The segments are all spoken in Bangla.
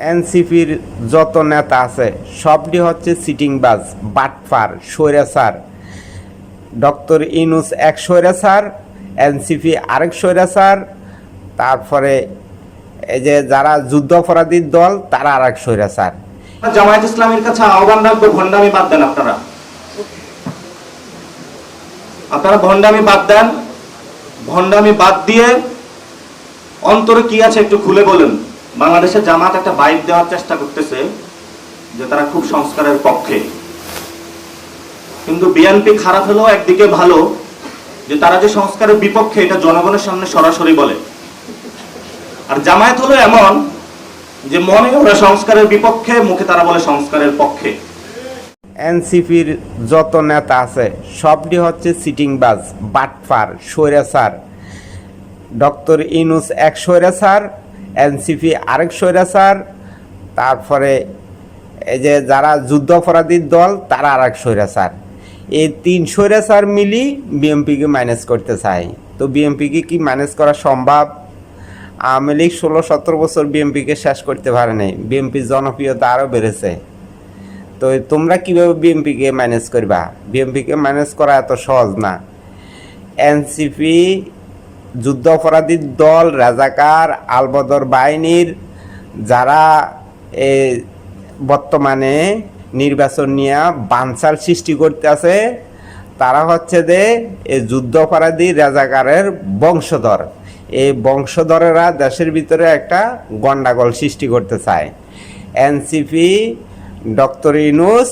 এনসিপির যত নেতা আছে, সবটি হচ্ছে সিটিং সিটিংবাজ, বাটফার, স্বৈরাচার। ডক্টর ইনুস এক সৈরা স্বৈরাচার, এনসিপি আরেক স্বৈরাচার, তারপরে এই যে যারা যুদ্ধ অপরাধীর দল, তারা আরেক স্বৈরাচার। জামায়াত ইসলামের কাছে আহ্বান রাখব, ভণ্ডামি বাদ দেন আপনারা। আপনারা ভণ্ডামি বাদ দেন। ভণ্ডামি বাদ দিয়ে অন্তরে কি আছে একটু খুলে বলেন। বাংলাদেশের জামাত একটা বাইক দেওয়ার চেষ্টা করতেছে যে তারা খুব সংস্কারের পক্ষে। কিন্তু বিএনপি খারাপ হলেও একদিকে ভালো যে তারা যে সংস্কারের বিপক্ষে এটা জনগণের সামনে সরাসরি বলে। আর জামায়াত হলো এমন যে মনে ওরা সংস্কারের বিপক্ষে, মুখে তারা বলে সংস্কারের পক্ষে। এনসিপির যত নেতা আছে, সবটি হচ্ছে সিটিং সিটিংবাজ, বাটফার স্বৈরাচার ডক্টর ইনুস এক স্বৈরাচার এনসিপি আরেক স্বৈরাচার, তারপরে এই যে যারা যুদ্ধ অপরাধীর দল, তারা আরেক স্বৈরাচার। এই তিন স্বৈরাচার মিলি বিএমপিকে ম্যানেজ করতে চায় তো বিএমপিকে কি ম্যানেজ করা সম্ভব? আওয়ামী লীগ ষোলো সতেরো বছর বিএমপিকে শেষ করতে পারে নাই। বিএমপির জনপ্রিয়তা আরও বেড়েছে। তো তোমরা কীভাবে বিএমপিকে ম্যানেজ করবা? বিএমপিকে ম্যানেজ করা এত সহজ না। এনসিপি যুদ্ধ অপরাধীর দল, রাজাকার, আলবদর বাহিনীর যারা বর্তমানে নির্বাচন নিয়ে বানসাল সৃষ্টি করতে আছে তারা হচ্ছে যে এই যুদ্ধ অপরাধী রাজাকারের বংশধর। এই বংশধরেরা দেশের ভিতরে একটা গন্ডাগোল সৃষ্টি করতে চায়। এনসিপি, ডক্টর ইনুস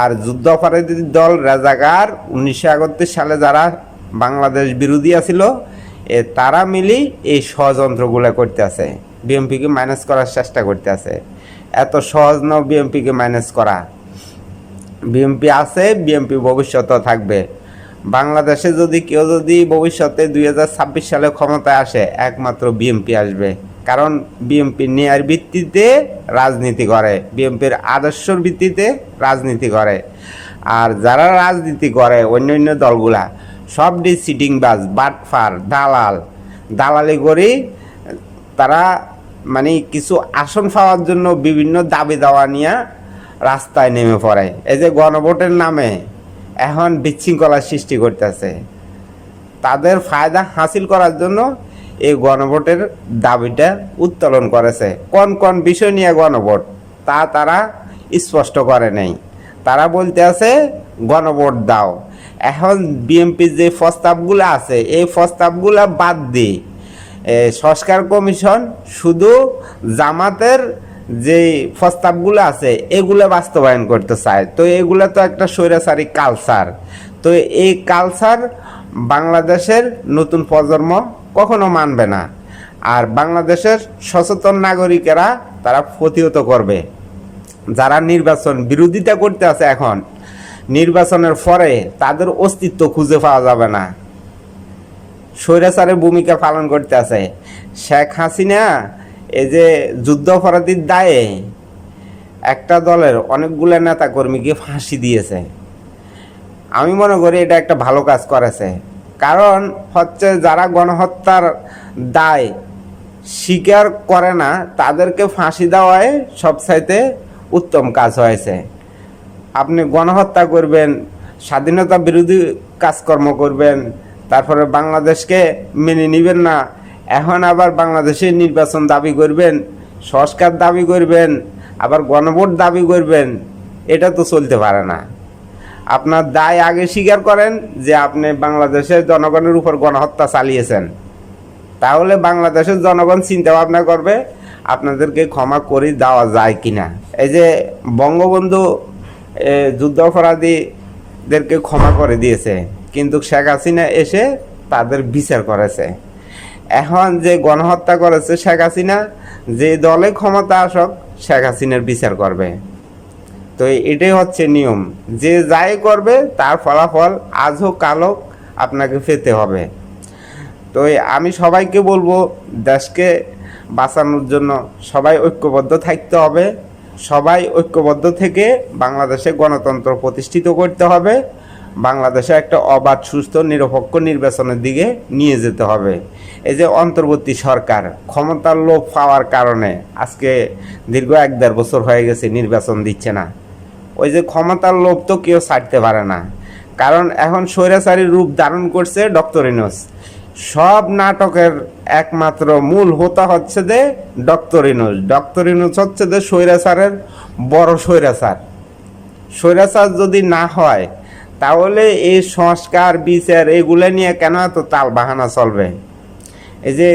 আর যুদ্ধ অপরাধী দল, রাজাকার, উনিশশো একত্রিশ সালে যারা বাংলাদেশ বিরোধী আছিল তারা মিলি এই ষড়যন্ত্রগুলো করতে আছে বিএমপিকে মাইনাস করার চেষ্টা করতে আছে এত সহজ নয় বিএমপিকে মাইনাস করা। বিএমপি আছে বিএমপি ভবিষ্যতেও থাকবে। বাংলাদেশে যদি কেউ যদি ভবিষ্যতে দুই হাজার ছাব্বিশ সালে ক্ষমতায় আসে, একমাত্র বিএমপি আসবে। কারণ বিএমপি নেয়ার ভিত্তিতে রাজনীতি করে। বিএমপির আদর্শর ভিত্তিতে রাজনীতি করে। আর যারা রাজনীতি করে অন্য অন্য দলগুলা সবটি সিটিংবাজ বাটফার, দালাল। দালালি করে তারা মানে কিছু আসন পাওয়ার জন্য বিভিন্ন দাবি দাওয়া নিয়ে রাস্তায় নেমে পড়ে। এই যে গণভোটের নামে এখন বিশৃঙ্খলার সৃষ্টি করতেছে। তাদের ফায়দা হাসিল করার জন্য এই গণভোটের দাবিটা উত্তোলন করেছে। কোন কোন বিষয় নিয়ে গণভোট তা তারা স্পষ্ট করে নেই। তারা বলতে আছে, গণভোট দাও। এখন বিএমপির যে প্রস্তাবগুলো আছে, এই প্রস্তাবগুলো বাদ দিয়ে সংস্কার কমিশন শুধু জামাতের যে প্রস্তাবগুলো আছে, এগুলো বাস্তবায়ন করতে চায়। তো এগুলো তো একটা স্বৈরাচারী কালচার তো এই কালচার বাংলাদেশের নতুন প্রজন্ম কখনো মানবে না। আর বাংলাদেশের সচেতন নাগরিকেরা তারা প্রতিহত করবে। যারা নির্বাচন বিরোধিতা করতে আছে এখন নির্বাচনের পরে তাদের অস্তিত্ব খুঁজে পাওয়া যাবে না। স্বৈরাচারের ভূমিকা পালন করতে আছে। শেখ হাসিনা এই যে যুদ্ধ অপরাধীর দায়ে একটা দলের অনেকগুলো নেতা কর্মীকে ফাঁসি দিয়েছে। আমি মনে করি এটা একটা ভালো কাজ করেছে। কারণ হচ্ছে যারা গণহত্যার দায় স্বীকার করে না, তাদেরকে ফাঁসি দেওয়ায় সবচাইতে উত্তম কাজ হয়েছে। আপনি গণহত্যা করবেন, স্বাধীনতা বিরোধী কাজকর্ম করবেন, তারপরে বাংলাদেশকে মেনে নেবেন না। এখন আবার বাংলাদেশের নির্বাচন দাবি করবেন, সংস্কার দাবি করবেন, আবার গণভোট দাবি করবেন, এটা তো চলতে পারে না। আপনার দায় আগে স্বীকার করেন যে আপনি বাংলাদেশের জনগণের উপর গণহত্যা চালিয়েছেন। তাহলে বাংলাদেশের জনগণ চিন্তা ভাবনা করবে, আপনাদেরকে ক্ষমা করে দেওয়া যায় কিনা। এই যে বঙ্গবন্ধু যুদ্ধ অপরাধীদেরকে ক্ষমা করে দিয়েছে। কিন্তু শেখ হাসিনা এসে তাদের বিচার করেছে। এখন যে গণহত্যা করেছে শেখ হাসিনা, যে দলে ক্ষমতা আসক, শেখ হাসিনার বিচার করবে। তো এটাই হচ্ছে নিয়ম। যে যাই করবে, তার ফলাফল আজ হোক, কাল হোক আপনাকে পেতে হবে। তো আমি সবাইকে বলব, দেশকে বাঁচানোর জন্য সবাই ঐক্যবদ্ধ থাকতে হবে। সবাই ঐক্যবদ্ধ থেকে বাংলাদেশে গণতন্ত্র প্রতিষ্ঠিত করতে হবে, বাংলাদেশে একটা অবাধ, সুস্থ, নিরপেক্ষ নির্বাচনের দিকে নিয়ে যেতে হবে। এই যে অন্তর্বর্তী সরকার, ক্ষমতার লোভ পাওয়ার কারণে আজকে দীর্ঘ এক দেড় বছর হয়ে গেছে নির্বাচন দিচ্ছে না। ওই যে ক্ষমতার লোভ তো কেউ ছাড়তে পারে না। কারণ এখন স্বৈরাচারী রূপ ধারণ করছে ডক্টর ইনোস সব নাটকের একমাত্র মূল হোতা হচ্ছে যে ডক্টর ইনোস। ডক্টর ইনোস হচ্ছে যে স্বৈরাচারের বড় স্বৈরাচার স্বৈরাচার যদি না হয়, তাহলে এই সংস্কার, বিচার এগুলো নিয়ে কেন এত তাল বাহানা চলবে? এই যে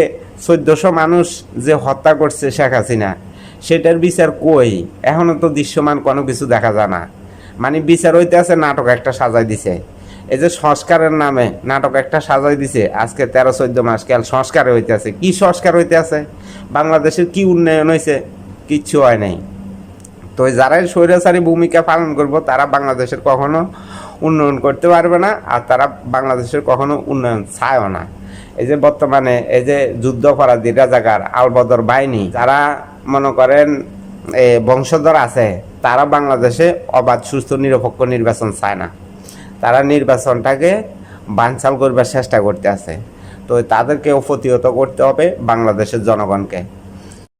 চোদ্দশো মানুষ যে হত্যা করছে শেখ হাসিনা, সেটার বিচার কই? এখনও তো দৃশ্যমান কোনো কিছু দেখা যায় না। মানে বিচার হইতে আছে নাটক একটা সাজাই দিছে। এই যে সংস্কারের নামে নাটক একটা সাজাই দিছে, আজকে তেরো চোদ্দ মাস কাল সংস্কার হইতে আছে কি সংস্কার হইতে আছে বাংলাদেশের কি উন্নয়ন হয়েছে কিচ্ছু হয় নাই। তো যারাই স্বৈরাচারী ভূমিকা পালন করব, তারা বাংলাদেশের কখনো উন্নয়ন করতে পারবে না, আর তারা বাংলাদেশের কখনো উন্নয়ন চায়ও না। এই যে বর্তমানে এই যে যুদ্ধ অপরাধী রাজাকার আলবদর বাহিনী, যারা মনে করেন বংশধর আছে, তারা বাংলাদেশে অবাধ, সুস্থ, নিরপেক্ষ নির্বাচন চায় না। তারা নির্বাচনটাকে বানচাল করবার চেষ্টা করতে আছে। তো তাদেরকেও প্রতিহত করতে হবে বাংলাদেশের জনগণকে।